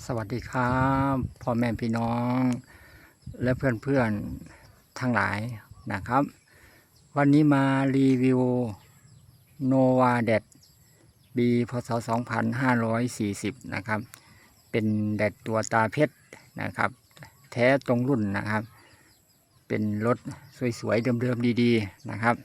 สวัสดีครับพ่อแม่พี่น้อง และเพื่อนๆทั้งหลายนะครับ วันนี้มารีวิวโนวาเดดปีพศ 2540 นะครับ เป็นแดดตัวตาเพชรนะครับ แท้ตรงรุ่นนะครับ เป็นรถสวยๆ เดิมๆ ดีๆ นะครับ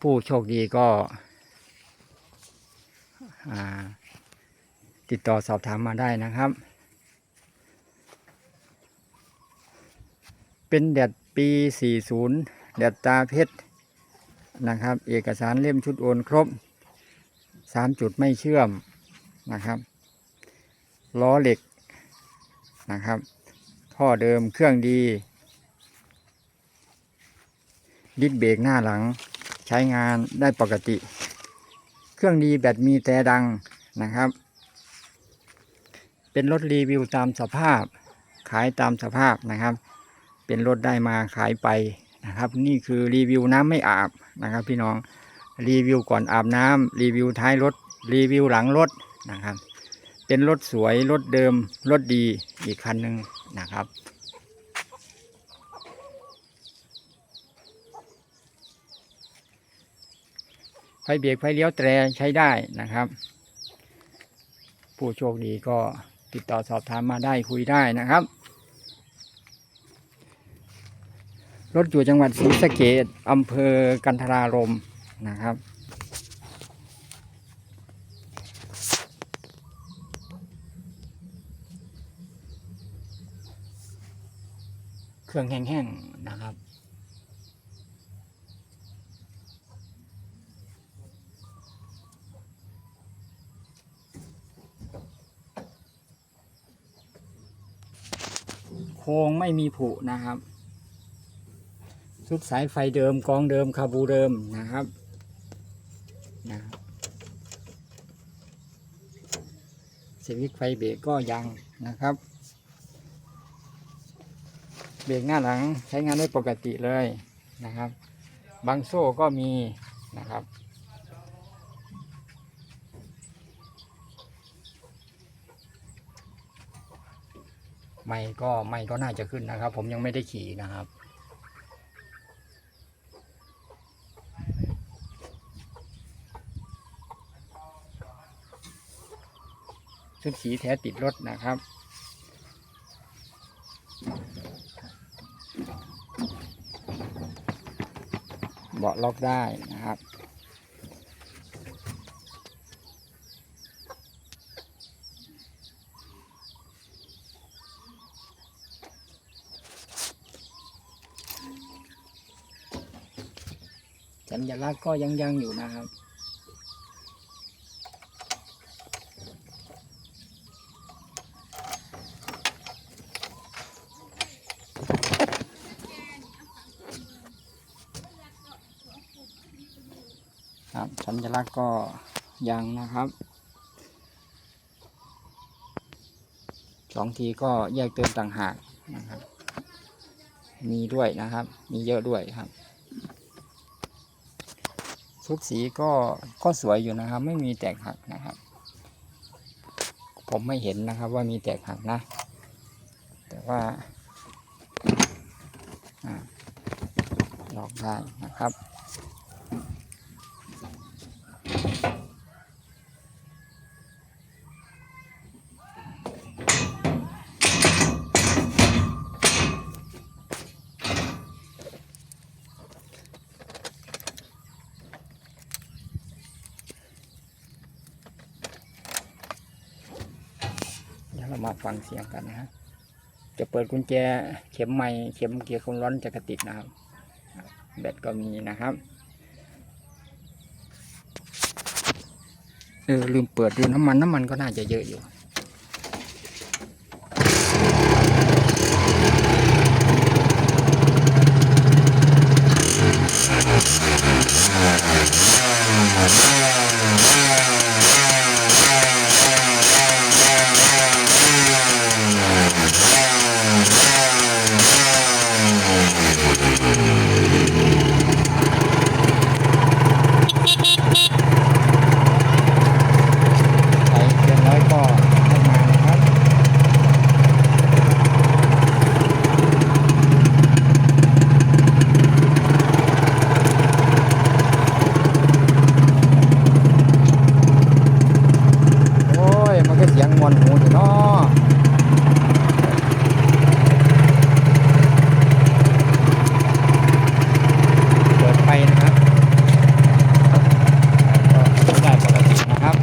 ผู้โชคดีก็อ่า ติดต่อสอบถามมาได้นะครับ เป็นแดดปี 40 แดดตาเพชรนะครับ เอกสารเล่มชุดโอนครบ 3 จุดไม่เชื่อมนะครับ ล้อเหล็กนะครับ ท่อเดิมเครื่องดี ดิสเบรกหน้าหลังใช้งานได้ปกติ เครื่องดีแบตมีแต่ดังนะครับ เป็นรถรีวิวตามสภาพ ขายตามสภาพนะครับ เป็นรถได้มาขายไปนะครับ นี่คือรีวิวน้ำไม่อาบนะครับ พี่น้องรีวิวก่อนอาบน้ำรีวิวท้ายรถรีวิวหลังรถนะครับ เป็นรถสวยรถเดิมรถดีอีกคันหนึ่งนะครับไฟเบรกไฟเลี้ยวแตรใช้ได้นะครับ ผู้โชคดีก็ ติดต่อสอบถามมาได้คุยได้นะครับ รถอยู่จังหวัดศรีสะเกดอำเภอกันทรารมนะครับเครื่องแห้งๆนะครับ ครงไม่มีผุนะครับ ชุดสายไฟเดิมกองเดิมคาบูเดิมนะครับนะบสวิตไฟเบรกก็ยังนะครับ เบรกหน้าหลังใช้งานได้ปกติเลยนะครับ บางโซ่ก็มีนะครับ ไม่ก็ไม่ก็น่าจะขึ้นนะครับ ผมยังไม่ได้ขี่นะครับชุดสีแท้ติดรถนะครับเบาะล็อกได้นะครับ สั ญลักษณ์ก็ยังยังอยู่นะครับ ครับสัญลักษณ์ก็ยังนะครับสองทีก็แยกเติมต่างหากนะครับ มีด้วยนะครับ มีเยอะด้วยครับ ชุดสีก็ก็สวยอยู่นะครับ ไม่มีแตกหักนะครับ ผมไม่เห็นนะครับว่ามีแตกหักนะ แต่ว่าอลอกได้นะครับ เดี๋ยวเรามา ฟังเสียงกันนะฮะจะเปิดกุญแจเข็มไม่เข็มเกียร์ความร้อนจะกระติดนะครับ แบตก็มีนะครับเออลืมเปิดดูน้ำมันน้ำมันก็น่าจะเยอะอยู่ ใช้เกินร้อยก็ให้มานะครับ ก็เสียงมวนหูอยู่เนาะเปิดไฟนะครับก็ได้ปกตินะครับ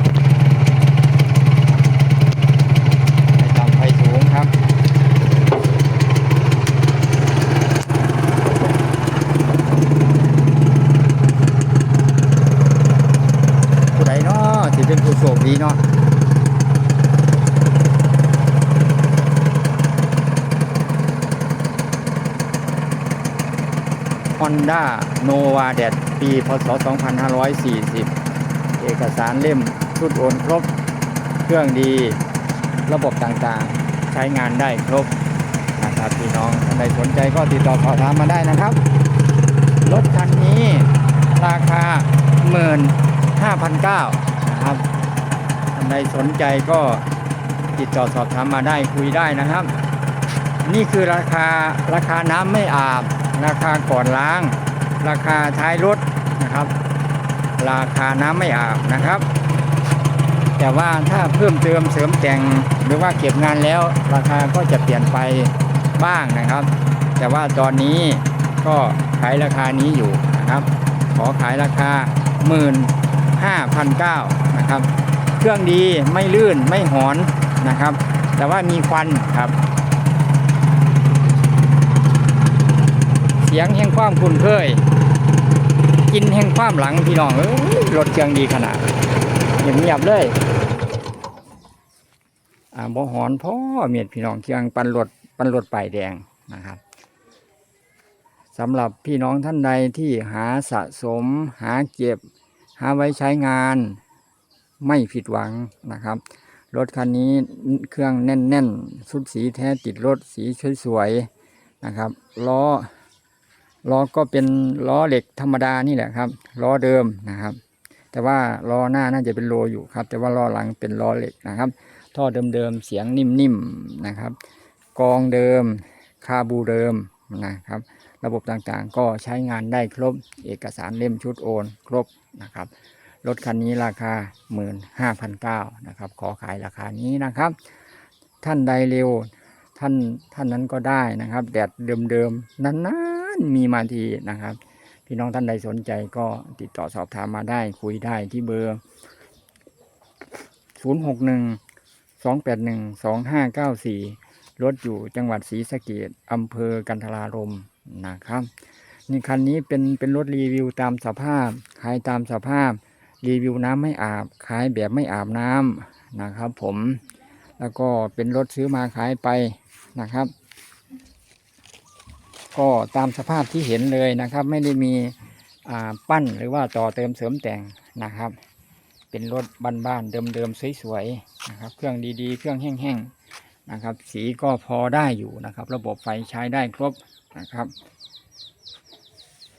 ในตามไฟสูงครับ ผู้ใดเนาะที่เป็นผู้โชคดีเนาะ ฮอนด้าโนวาเดดปี พศ 2540 เอกสารเล่มชุดโอนครบ เครื่องดี ระบบต่างๆ ใช้งานได้ครบนะครับพี่น้องท่านใดสนใจก็ติดต่อสอบถามมาได้นะครับ รถคันนี้ราคา 15,900นะครับท่านใดสนใจก็ติดต่อสอบถามมาได้คุยได้นะครับ นี่คือราคาราคาน้ำไม่อาบ ราคาก่อนล้าง ราคาท้ายรถนะครับ ราคาน้ำไม่อาบนะครับ แต่ว่าถ้าเพิ่มเติมเสริมแต่งหรือว่าเก็บงานแล้ว ราคาก็จะเปลี่ยนไปบ้างนะครับ แต่ว่าตอนนี้ก็ขายราคานี้อยู่นะครับ ขอขายราคา 15,900นะครับ เครื่องดีไม่ลื่นไม่หอนนะครับ แต่ว่ามีควันครับ สียงแห่งความคุ้นเคยกินแห่งความหลังพี่น้องเอ้ยรถเครื่องดีขนาดเงียบเลยอ่าบ่หอนพ่อเมียดพี่น้องเครื่องปันรถปันรถป้ายแดงนะครับสำหรับพี่น้องท่านใดที่หาสะสม หาเก็บ หาไว้ใช้งานไม่ผิดหวังนะครับ รถคันนี้เครื่องแน่นๆชุดสีแท้ติดรถสีสวยๆนะครับล้อ ล้อก็เป็นล้อเหล็กธรรมดานี่แหละครับล้อเดิมนะครับ แต่ว่าล้อหน้าน่าจะเป็นโลอยู่ครับ แต่ว่าล้อหลังเป็นล้อเหล็กนะครับ ท่อเดิมๆเสียงนิ่มๆนะครับ กองเดิมคาบูเดิมนะครับ ระบบต่างๆก็ใช้งานได้ครบเอกสารเล่มชุดโอนครบนะครับรถคันนี้ราคา 15,900นะครับ ขอขายราคานี้นะครับ ท่านใดเร็วท่านท่านนั้นก็ได้นะครับ แดดเดิมๆนั้นนะานมีมาทีนะครับ พี่น้องท่านใดสนใจก็ติดต่อสอบถามมาได้คุยได้ที่เบอร์ 061 281 2594 รถอยู่จังหวัดศรีสะเกดอำเภอกันทรารมนะครับ นี่คันนี้เป็นเป็นรถรีวิวตามสภาพ ขายตามสภาพ รีวิวน้ำไม่อาบ ขายแบบไม่อาบน้ำนะครับผมแล้วก็เป็นรถซื้อมาขายไปนะครับ ก็ตามสภาพที่เห็นเลยนะครับ ไม่ได้มีปั้นหรือว่าต่อเติมเสริมแต่งนะครับ เป็นรถบ้านๆเดิมๆสวยๆนะครับ เครื่องดีๆ เครื่องแห้งๆนะครับ สีก็พอได้อยู่นะครับ ระบบไฟใช้ได้ครบนะครับ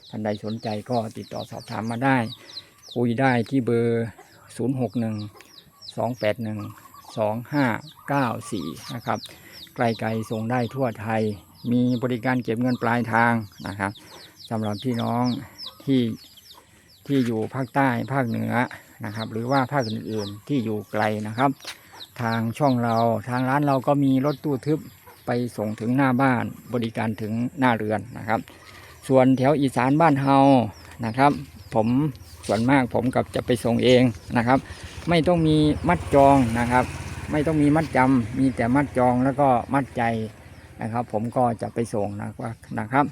ท่านใดสนใจก็ติดต่อสอบถามมาได้ คุยได้ที่เบอร์ 061 281 2594 นะครับไกลๆส่งได้ทั่วไทย มีบริการเก็บเงินปลายทางนะครับสำหรับพี่น้องที่ที่อยู่ภาคใต้ภาคเหนือนะครับ หรือว่าภาคอื่นๆที่อยู่ไกลนะครับ ทางช่องเราทางร้านเราก็มีรถตู้ทึบไปส่งถึงหน้าบ้านบริการถึงหน้าเรือนนะครับ ส่วนแถวอีสานบ้านเฮานะครับ ผมส่วนมากผมกับจะไปส่งเองนะครับ ไม่ต้องมีมัดจองนะครับ ไม่ต้องมีมัดจำมีแต่มัดจองแล้วก็มัดใจ นะครับ ผมก็จะไปส่งนะครับนะครับ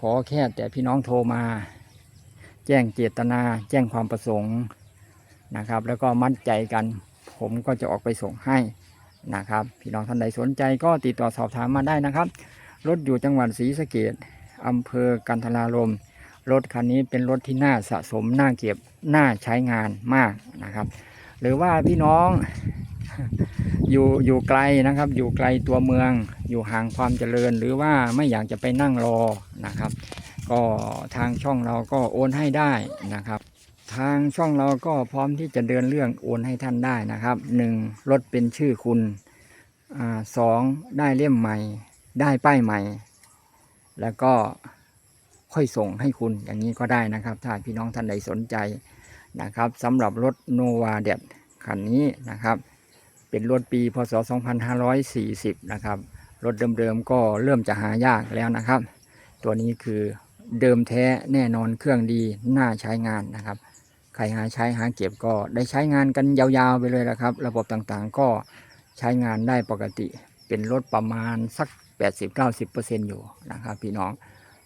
ขอแค่แต่พี่น้องโทรมา แจ้งเจตนา แจ้งความประสงค์นะครับ แล้วก็มัดใจกัน ผมก็จะออกไปส่งให้นะครับ พี่น้องท่านใดสนใจก็ติดต่อสอบถามมาได้นะครับ รถอยู่จังหวัดศรีสะเกดอำเภอกันทรารมรถคันนี้เป็นรถที่น่าสะสมน่าเก็บน่าใช้งานมากนะครับ หรือว่าพี่น้อง อยู่อยู่ไกลนะครับ อยู่ไกลตัวเมือง อยู่ห่างความเจริญ หรือว่าไม่อยากจะไปนั่งรอนะครับ ก็ทางช่องเราก็โอนให้ได้นะครับ ทางช่องเราก็พร้อมที่จะเดินเรื่องโอนให้ท่านได้นะครับหนึ่งรถเป็นชื่อคุณอสองได้เล่มใหม่ ได้ป้ายใหม่ แล้วก็ค่อยส่งให้คุณอย่างนี้ก็ได้นะครับ ถ้าพี่น้องท่านใดสนใจนะครับสำหรับรถโนวาเดดคันนี้นะครับ เป็นรถปีพศ 2540 นะครับ รถเดิมๆก็เริ่มจะหายากแล้วนะครับ ตัวนี้คือเดิมแท้แน่นอนเครื่องดีน่าใช้งานนะครับ ใครหาใช้หาเก็บก็ได้ใช้งานกันยาวๆไปเลยนะครับ ระบบต่างๆก็ใช้งานได้ปกติ เป็นรถประมาณสัก 80-90%อยู่นะครับพี่น้อง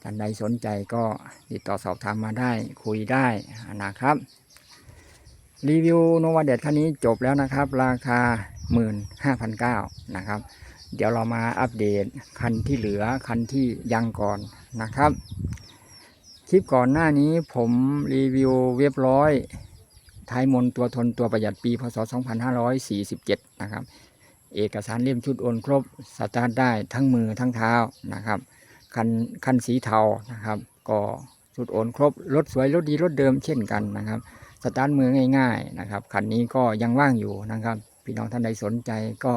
ท่านใดสนใจก็ติดต่อสอบถามมาได้คุยได้นะครับ รีวิวโนวาเดตคันนี้จบแล้วนะครับ ราคา 15,900นะครับ เดี๋ยวเรามาอัปเดตคันที่เหลือคันที่ยังก่อนนะครับ คลิปก่อนหน้านี้ผมรีวิวเรียบร้อยท้ายมนตัวทนตัวประหยัดปีพศ 2547 นะครับ เอกสารเล่มชุดโอนครบสตาร์ทได้ทั้งมือทั้งเท้านะครับคันคันสีเทานะครับ ก็ชุดโอนครบรถสวยรถดีรถเดิมเช่นกันนะครับ สตาร์ทมือง่าย ๆนะครับคันนี้ก็ยังว่างอยู่นะครับ พี่น้องท่านใดสนใจก็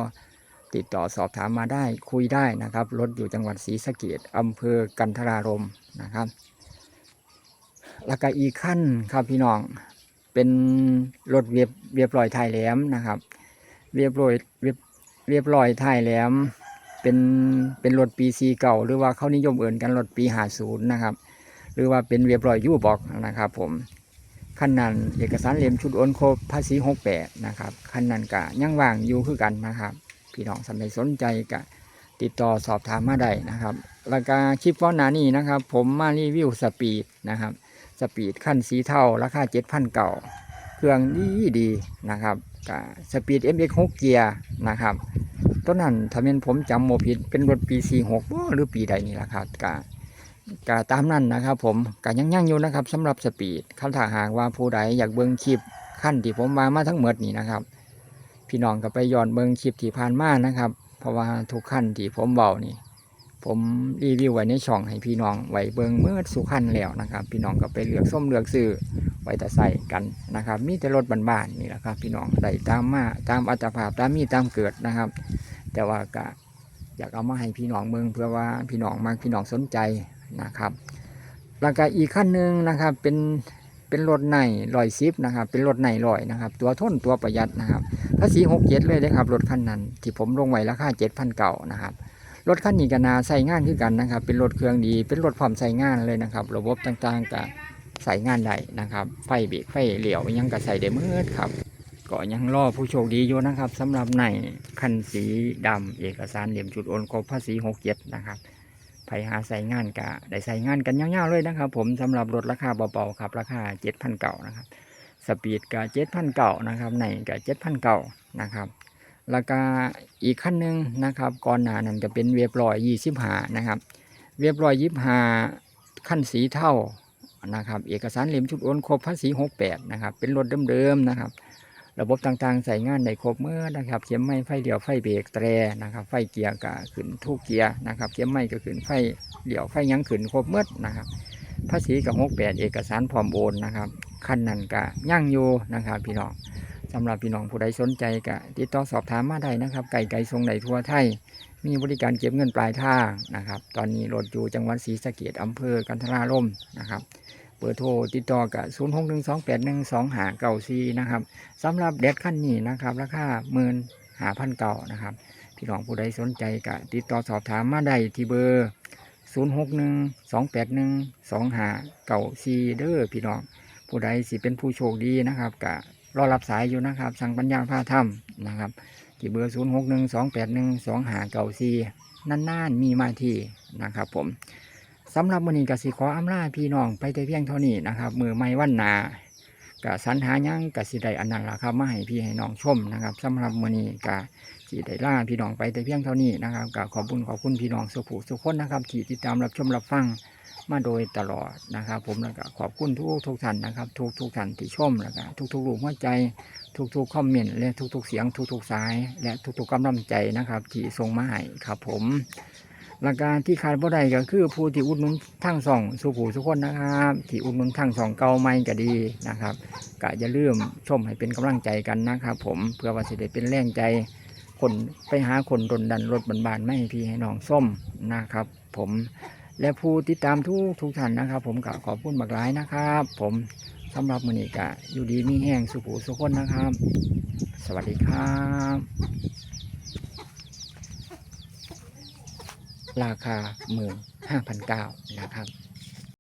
ติดต่อสอบถามมาได้คุยได้นะครับ รถอยู่จังหวัดศรีสะเกดอำเภอกันทรารมนะครับแล้วก็อีกขั้นครับพี่น้องเป็นรถเรียบเรียบร้อยไทยแหลมนะครับเรียบร้อยเรียบเรียบร้อยไทยแหลมเป็นเป็นรถปีซีเก่า หรือว่าเขานิยมเอื่นกันรถปีหาศูนย์นะครับ หรือว่าเป็นเรียบร้อยยูบอกนะครับผม ขั้นนั้นเอกสารเล่มชุดโอนครบภาษีหกแปดนะครับขั้นนั้นกะยังว่างอยู่คือกันนะครับพี่น้องสนใจสนใจกะติดต่อสอบถามมาได้นะครับแล้วก็คลิปก้อนหนานี้นะครับ ผมมารีวิวสปีดนะครับสปีดขั้นสีเทาราคาเจ็ดพันเก่า เครื่องดีดีนะครับกับสปีด MX 6เกียร์นะครับต้นนั้นถ้าเป็นผมจำโมผิดเป็นรถปี46บ่หรือปีใดนี่แหละครับกะ กะตามนั้นนะครับ ผมกะยังยังอยู่นะครับสำหรับสปีดคำถาหากว่าผู้ใดอยากเบิ่งคลิปขั้นที่ผมมามาทั้งหมดนี่นะครับ พี่น้องก็ไปย้อนเบิ่งคลิปที่ผ่านมานะครับ เพราะว่าทุกขั้นที่ผมเบานี่ ผมรีวิวไว้ในช่องให้พี่น้องไว้เบิงเมื่อสุขันแล้วนะครับ พี่น้องก็ไปเลือกส้มเลือกซื้อไว้แต่ใส่กันนะครับ มีแต่รถบ้านๆนี่แหละครับ พี่น้องได้ตามมาตามอัตภาพตามมีตามเกิดนะครับ แต่ว่าก็อยากเอามาให้พี่น้องเมืองเพื่อว่าพี่น้องมากพี่น้องสนใจ นะครับแล้วก็อีกขั้นหนึ่งนะครับเป็นเป็นรถในลอยซิปนะครับ เป็นรถในลอยนะครับ ตัวทนตัวประหยัดนะครับภาษีหกเจ็ดเลยนะครับรถคันนั้น ที่ผมลงไว้ราคาเจ็ดพันเก่านะครับรถคันนี้ก็นาใส่งานคือกันนะครับ เป็นรถเครื่องดี เป็นรถพร้อมใส่งานเลยนะครับ ระบบต่างๆก็ใส่งานได้นะครับ ไฟเบรกไฟเหลี่ยวยังก็ใส่ได้เมื่อครับก็ยังรอผู้โชคดีอยู่นะครับสำหรับในคันสีดำเอกสารเหลี่ยมจุดโอนครบภาษีหกเจ็ดนะครับ ผหาใส่งานกะได้ใส่งานกันยาวๆเลยนะครับ ผมสำหรับรถราคาเบาๆครับ ราคาเจ็ดพันเก่านะครับ สปีดกะเจ็ดพันเก่านะครับในกะเจ็ดพันเก่านะครับแล้วก็อีกขั้นหนึ่งนะครับก่อนหน้านั้นจะเป็นเวียบร้อยยี่สิบหานะครับ เวียบร้อยยี่สิบหาขั้นสีเท่านะครับ เอกสารเหลี่ยมชุดโอนครบภาษีหกแปดนะครับ เป็นรถเดิมๆนะครับ ระบบต่างๆ ใส่งานได้ครบเมื่อนะครับ เข็มไม้ไฟเดี่ยวไฟเบรกแตรนะครับ ไฟเกียร์ก็ขึ้นทุกเกียร์นะครับ เข็มไม้ก็ขึ้นไฟเดี่ยวไฟยังขึ้นครบเมื่อนะครับ ภาษีกับหกแปดเอกสารพร้อมโอนนะครับขั้นนั้นก็ย่างอยู่นะครับ พี่น้องสำหรับพี่น้องผู้ใดสนใจก็ติดต่อสอบถามมาได้นะครับ ไก่ไก่ทรงไหนทั่วไทย มีบริการเก็บเงินปลายทางนะครับ ตอนนี้รถอยู่จังหวัดศรีสะเกดอำเภอกันทราล่มนะครับ เบอร์โทรติดต่อกับ0 6 1 2 8 1 2หาเก่าซีนะครับสำหรับเด็ดขั้นนี้นะครับราคาหมื่นหาพันเก่านะครับพี่น้องผู้ใดสนใจก็ติดต่อสอบถามมาได้ที่เบอร์0 6 1 2 8 1 2หาเก่าซีเด้อพี่น้องผู้ใดสิเป็นผู้โชคดีนะครับกะรอรับสายอยู่นะครับ สั่งปัญญาผ้าถ้ำนะครับที่เบอร์0 6 1 2 8 1 2หาเก่าซีนานๆมีมาที่นะครับผม สำหรับมือนี้กสิขออำลาพี่น้องไปแต่เพียงเท่านี้นะครับมือไม่วันหนากะสรรหายังกสิได้อันนั้นละครับมาให้พี่ให้น้องชมนะครับสำหรับมือนี้กะที่ได้ล่าพี่น้องไปแต่เพียงเท่านี้นะครับกะขอบคุณขอบคุณพี่น้องสุขูสุขคนนะครับที่ติดตามรับชมรับฟังมาโดยตลอดนะครับ ผมแล้วก็ขอบคุณทุกทุกท่านนะครับ ทุกทุกท่านที่ชมแล้วก็ทุกทุกรูหัวใจ ทุกทุกคอมเมนต์และทุกทุกเสียง ทุกทุกสาย และทุกทุกกำลังใจนะครับ ที่ส่งมาให้ครับผม หลักการที่ขาดบ่ได้ก็คือผู้ที่อุดหนุนทั้งสองสุขูสุขคนนะครับที่อุดหนุนทั้งสองเก่าไม่ก็ดีนะครับก็อย่าลืมชมให้เป็นกำลังใจกันนะครับ ผมเพื่อว่าสิได้เป็นแรงใจคนไปหาคนดนดันรถบานๆไม่ให้พี่ให้น้องส้มนะครับ ผมและผู้ติดตามทุกทุกท่านนะครับ ผมก็ขอบคุณมากหลายนะครับ ผมสำหรับมือนี้กะอยู่ดีมีแห้งสุขูสุขคนนะครับ สวัสดีครับ ราคาหมื่นห้าพันเก้านะครับ